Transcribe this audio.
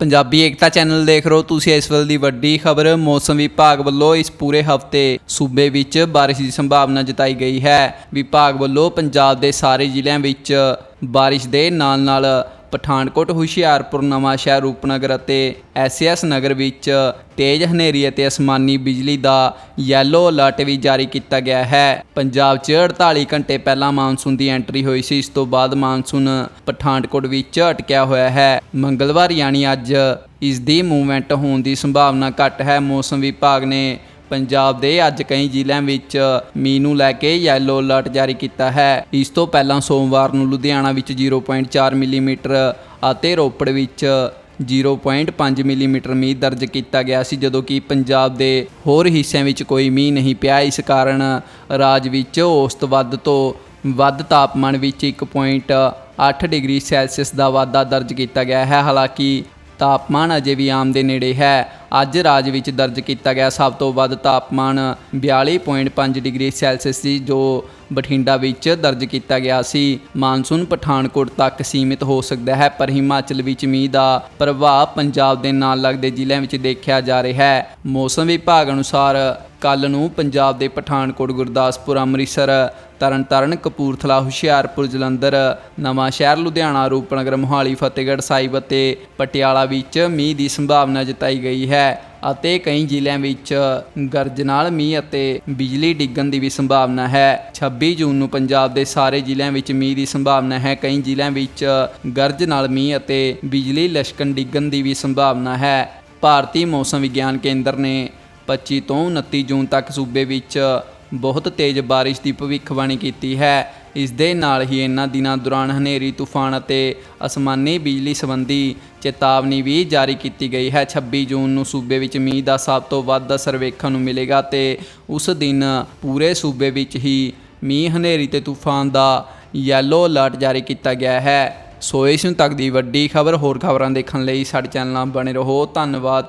ਪੰਜਾਬੀ ਏਕਤਾ channel ਦੇਖ ਰਹੋ ਤੁਸੀਂ ਇਸ ਵੇਲੇ ਦੀ ਵੱਡੀ ਖਬਰ। ਮੌਸਮ ਵਿਭਾਗ ਵੱਲੋਂ ਇਸ ਪੂਰੇ ਹਫ਼ਤੇ ਸੂਬੇ ਵਿੱਚ ਬਾਰਿਸ਼ ਦੀ ਸੰਭਾਵਨਾ ਜਤਾਈ ਗਈ ਹੈ। ਵਿਭਾਗ ਵੱਲੋਂ ਪੰਜਾਬ ਦੇ ਸਾਰੇ ਜ਼ਿਲ੍ਹਿਆਂ ਵਿੱਚ ਬਾਰਿਸ਼ ਦੇ ਨਾਲ-ਨਾਲ ਪਠਾਨਕੋਟ, ਹੁਸ਼ਿਆਰਪੁਰ ਨਵਾਂਸ਼ਹਿਰ ਰੂਪਨਗਰ ਅਤੇ ਐਸਐਸ ਨਗਰ ਵਿੱਚ ਤੇਜ਼ ਹਨੇਰੀ ਅਤੇ ਅਸਮਾਨੀ ਬਿਜਲੀ ਦਾ ਯੈਲੋ ਅਲਰਟ ਵੀ ਜਾਰੀ ਕੀਤਾ ਗਿਆ ਹੈ। ਪੰਜਾਬ 'ਚ 48 ਘੰਟੇ ਪਹਿਲਾਂ ਮਾਨਸੂਨ ਦੀ ਐਂਟਰੀ ਹੋਈ ਸੀ। ਇਸ ਤੋਂ ਬਾਅਦ ਮਾਨਸੂਨ ਪਠਾਨਕੋਟ ਵਿੱਚ ਅਟਕਿਆ ਹੋਇਆ ਹੈ। ਮੰਗਲਵਾਰ ਯਾਨੀ ਅੱਜ ਇਸ ਦੀ ਮੂਵਮੈਂਟ ਹੋਣ ਦੀ ਸੰਭਾਵਨਾ ਘੱਟ ਹੈ। ਮੌਸਮ ਵਿਭਾਗ ਨੇ ਪੰਜਾਬ ਦੇ ਅੱਜ ਕਈ ਜ਼ਿਲ੍ਹਿਆਂ ਵਿੱਚ ਮੀਂਹ ਨੂੰ ਲੈ ਕੇ ਯੈਲੋ ਅਲਰਟ ਜਾਰੀ ਕੀਤਾ ਹੈ। ਇਸ ਤੋਂ ਪਹਿਲਾਂ ਸੋਮਵਾਰ ਨੂੰ ਲੁਧਿਆਣਾ ਵਿੱਚ 0.4 ਮਿਲੀਮੀਟਰ ਅਤੇ ਰੋਪੜ ਵਿੱਚ 0.5 ਮਿਲੀਮੀਟਰ ਮੀਂਹ ਦਰਜ ਕੀਤਾ ਗਿਆ ਸੀ, ਜਦੋਂ ਕਿ ਪੰਜਾਬ ਦੇ ਹੋਰ ਹਿੱਸਿਆਂ ਵਿੱਚ ਕੋਈ ਮੀਂਹ ਨਹੀਂ ਪਿਆ। ਇਸ ਕਾਰਨ ਰਾਜ ਵਿੱਚ ਔਸਤ ਵੱਧ ਤੋਂ ਵੱਧ ਤਾਪਮਾਨ ਵਿੱਚ 1.8 ਡਿਗਰੀ ਸੈਲਸੀਅਸ ਦਾ ਵਾਧਾ ਦਰਜ ਕੀਤਾ ਗਿਆ ਹੈ। ਹਾਲਾਂਕਿ ਤਾਪਮਾਨ ਅਜੇ ਵੀ ਆਮ ਦੇ ਨੇੜੇ ਹੈ। ਅੱਜ ਰਾਜ ਵਿੱਚ ਦਰਜ ਕੀਤਾ ਗਿਆ ਸਭ ਤੋਂ ਵੱਧ ਤਾਪਮਾਨ 42.5 ਡਿਗਰੀ ਸੈਲਸੀਅਸ ਸੀ, ਜੋ ਬਠਿੰਡਾ ਵਿੱਚ ਦਰਜ ਕੀਤਾ ਗਿਆ ਸੀ। ਮਾਨਸੂਨ ਪਠਾਨਕੋਟ ਤੱਕ ਸੀਮਿਤ ਹੋ ਸਕਦਾ ਹੈ, ਪਰ ਹਿਮਾਚਲ ਵਿੱਚ ਮੀਂਹ ਦਾ ਪ੍ਰਭਾਵ ਪੰਜਾਬ ਦੇ ਨਾਲ ਲੱਗਦੇ ਜ਼ਿਲ੍ਹਿਆਂ ਵਿੱਚ ਦੇਖਿਆ ਜਾ ਰਿਹਾ ਹੈ। ਮੌਸਮ ਵਿਭਾਗ ਅਨੁਸਾਰ ਕੱਲ ਨੂੰ ਪੰਜਾਬ ਦੇ ਪਠਾਨਕੋਟ, ਗੁਰਦਾਸਪੁਰ, ਅੰਮ੍ਰਿਤਸਰ, ਤਰਨਤਾਰਨ, ਕਪੂਰਥਲਾ, ਹੁਸ਼ਿਆਰਪੁਰ, ਜਲੰਧਰ, ਨਵਾਂ ਸ਼ਹਿਰ, ਲੁਧਿਆਣਾ, ਰੂਪਨਗਰ, ਮੋਹਾਲੀ, ਫਤਿਹਗੜ੍ਹ ਸਾਹਿਬ ਅਤੇ ਪਟਿਆਲਾ ਵਿੱਚ ਮੀਂਹ ਦੀ ਸੰਭਾਵਨਾ ਜਤਾਈ ਗਈ ਹੈ ਅਤੇ ਕਈ ਜ਼ਿਲ੍ਹਿਆਂ ਵਿੱਚ ਗਰਜ ਨਾਲ ਮੀਂਹ ਅਤੇ ਬਿਜਲੀ ਡਿੱਗਣ ਦੀ ਵੀ ਸੰਭਾਵਨਾ ਹੈ। 26 ਜੂਨ ਨੂੰ ਪੰਜਾਬ ਦੇ ਸਾਰੇ ਜ਼ਿਲ੍ਹਿਆਂ ਵਿੱਚ ਮੀਂਹ ਦੀ ਸੰਭਾਵਨਾ ਹੈ। ਕਈ ਜ਼ਿਲ੍ਹਿਆਂ ਵਿੱਚ ਗਰਜ ਨਾਲ ਮੀਂਹ ਅਤੇ ਬਿਜਲੀ ਲਸ਼ਕਣ ਡਿੱਗਣ ਦੀ ਵੀ ਸੰਭਾਵਨਾ ਹੈ। ਭਾਰਤੀ ਮੌਸਮ ਵਿਗਿਆਨ ਕੇਂਦਰ ਨੇ 25 ਤੋਂ 29 ਜੂਨ ਤੱਕ ਸੂਬੇ ਵਿੱਚ ਬਹੁਤ ਤੇਜ਼ ਬਾਰਿਸ਼ ਦੀ ਭਵਿੱਖਬਾਣੀ ਕੀਤੀ ਹੈ। ਇਸ ਦੇ ਨਾਲ ਹੀ ਇਹਨਾਂ ਦਿਨਾਂ ਦੌਰਾਨ ਹਨੇਰੀ, ਤੂਫਾਨ ਅਤੇ ਅਸਮਾਨੀ ਬਿਜਲੀ ਸੰਬੰਧੀ ਚੇਤਾਵਨੀ ਵੀ ਜਾਰੀ ਕੀਤੀ ਗਈ ਹੈ। 26 ਜੂਨ ਨੂੰ ਸੂਬੇ ਵਿੱਚ ਮੀਂਹ ਦਾ ਸਭ ਤੋਂ ਵੱਧ ਅਸਰ ਵੇਖਣ ਨੂੰ ਮਿਲੇਗਾ ਤੇ ਉਸ ਦਿਨ ਪੂਰੇ ਸੂਬੇ ਵਿੱਚ ਹੀ ਮੀਂਹ, ਹਨੇਰੀ ਤੇ ਤੂਫਾਨ ਦਾ ਯੈਲੋ ਅਲਰਟ ਜਾਰੀ ਕੀਤਾ ਗਿਆ ਹੈ। ਸੋ ਇਸ ਨੂੰ ਤੱਕ ਦੀ ਵੱਡੀ ਖਬਰ ਹੋਰ ਖਬਰਾਂ ਦੇਖਣ ਲਈ ਸਾਡੇ ਚੈਨਲ ਨਾਲ ਬਣੇ ਰਹੋ। ਧੰਨਵਾਦ।